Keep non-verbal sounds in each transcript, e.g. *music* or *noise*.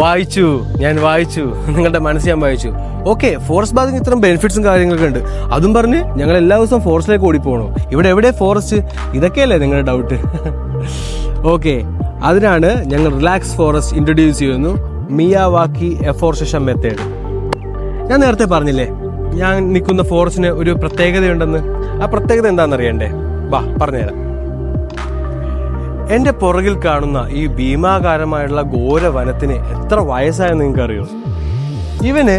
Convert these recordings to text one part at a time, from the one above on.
വായിച്ചു ഞാൻ വായിച്ചു. നിങ്ങളുടെ മനസ്സ് ഞാൻ വായിച്ചു. ഓക്കെ ഫോറസ്റ്റ് ബാത്തിങ് ഇത്രയും ബെനിഫിറ്റ്സും കാര്യങ്ങളൊക്കെ ഉണ്ട്. അതും പറഞ്ഞ് ഞങ്ങൾ എല്ലാ ദിവസവും ഫോറസ്റ്റിലേക്ക് ഓടിപ്പോകണോ ഇവിടെ എവിടെ ഫോറസ്റ്റ് ഇതൊക്കെയല്ലേ നിങ്ങളുടെ ഡൗട്ട് ഓക്കെ *laughs* അതിനാണ് ഞങ്ങൾ റിലാക്സ് ഫോറസ്റ്റ് ഇൻട്രൊഡ്യൂസ് ചെയ്യുന്നു. മിയാവാക്കി എഫോർസേഷൻ മെത്തേഡ് ഞാൻ നേരത്തെ പറഞ്ഞില്ലേ ഞാൻ നിൽക്കുന്ന ഫോറസ്റ്റിന് ഒരു പ്രത്യേകതയുണ്ടെന്ന്. ആ പ്രത്യേകത എന്താണെന്ന് അറിയണ്ടേ വാ പറഞ്ഞുതരാം. എന്റെ പുറകിൽ കാണുന്ന ഈ ഭീമാകാരമായുള്ള ഘോര വനത്തിന് എത്ര വയസ്സായെന്ന് നിങ്ങൾക്ക് അറിയോ ഇവന്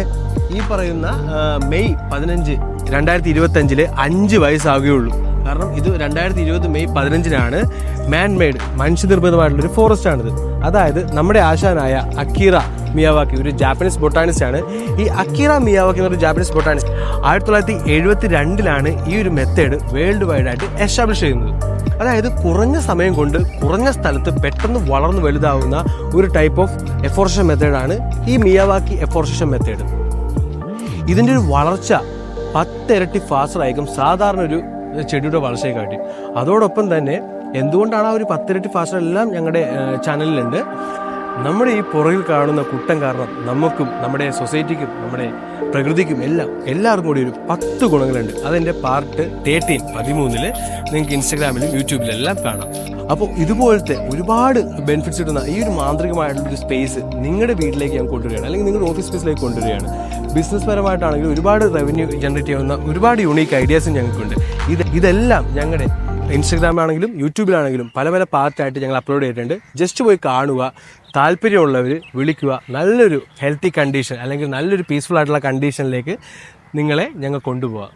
ഈ പറയുന്ന മെയ് പതിനഞ്ച് രണ്ടായിരത്തി ഇരുപത്തി അഞ്ചിൽ അഞ്ച് വയസ്സാകുകയുള്ളൂ കാരണം ഇത് രണ്ടായിരത്തി ഇരുപത് മെയ് പതിനഞ്ചിനാണ് മാൻ മെയ്ഡ് ഫോറസ്റ്റ് ആണിത് അതായത് നമ്മുടെ ആശാനായ അക്കീറ മിയാവാക്കി ഒരു ജാപ്പനീസ് ബൊട്ടാണിസ്റ്റ് ആണ് ഈ അക്കീറ മിയാവാക്കി എന്നൊരു ജാപ്പനീസ് ബൊട്ടാണിസ്റ്റ് ആയിരത്തി തൊള്ളായിരത്തി എഴുപത്തി രണ്ടിലാണ് ഈ ഒരു മെത്തേഡ് വേൾഡ് വൈഡ് ആയിട്ട് എസ്റ്റാബ്ലിഷ് ചെയ്യുന്നത്. അതായത് കുറഞ്ഞ സമയം കൊണ്ട് കുറഞ്ഞ സ്ഥലത്ത് പെട്ടെന്ന് വളർന്നു വലുതാവുന്ന ഒരു ടൈപ്പ് ഓഫ് എഫോർഷൻ മെത്തേഡാണ് ഈ മിയാവാക്കി എഫോർഷൻ മെത്തേഡ് ഇതിന്റെ ഒരു വളർച്ച പത്തിരട്ടി ഫാസ്റ്റർ ആയിരിക്കും. സാധാരണ ഒരു ചെടിയുടെ വളർച്ചയെ കാട്ടി. അതോടൊപ്പം തന്നെ എന്തുകൊണ്ടാണ് ആ ഒരു പത്തിരട്ടി ഫാസ്റ്റർ എല്ലാം ഞങ്ങളുടെ ചാനലിലുണ്ട്? നമ്മുടെ ഈ പുറകിൽ കാണുന്ന കുട്ടം കാരണം നമുക്കും നമ്മുടെ സൊസൈറ്റിക്കും നമ്മുടെ പ്രകൃതിക്കും എല്ലാം എല്ലാവർക്കും കൂടി ഒരു പത്ത് ഗുണങ്ങളുണ്ട്. അതെന്റെ പാർട്ട് തേർട്ടീൻ പതിമൂന്നിൽ നിങ്ങൾക്ക് ഇൻസ്റ്റാഗ്രാമിലും യൂട്യൂബിലും എല്ലാം കാണാം. അപ്പോൾ ഇതുപോലത്തെ ഒരുപാട് ബെനിഫിറ്റ്സ് കിട്ടുന്ന ഈ ഒരു മാന്ത്രികമായിട്ടുള്ള ഒരു സ്പേസ് നിങ്ങളുടെ വീട്ടിലേക്ക് ഞാൻ കൊണ്ടുവരികയാണ്. അല്ലെങ്കിൽ നിങ്ങളുടെ ഓഫീസ് സ്പേസിലേക്ക് കൊണ്ടുവരികയാണ്. ബിസിനസ് പരമായിട്ടാണെങ്കിലും ഒരുപാട് റവന്യൂ ജനറേറ്റ് ചെയ്യുന്ന ഒരുപാട് യുണീക്ക് ഐഡിയാസും ഞങ്ങൾക്കുണ്ട്. ഇത് ഇതെല്ലാം ഞങ്ങളുടെ ഇൻസ്റ്റഗ്രാമിലാണെങ്കിലും യൂട്യൂബിലാണെങ്കിലും പല പല പാർട്ടായിട്ട് ഞങ്ങൾ അപ്ലോഡ് ചെയ്തിട്ടുണ്ട്. ജസ്റ്റ് പോയി കാണുക താല്പര്യമുള്ളവർ വിളിക്കുക നല്ലൊരു ഹെൽത്തി കണ്ടീഷൻ അല്ലെങ്കിൽ നല്ലൊരു പീസ്ഫുൾ ആയിട്ടുള്ള കണ്ടീഷനിലേക്ക് നിങ്ങളെ ഞങ്ങൾ കൊണ്ടുപോകാം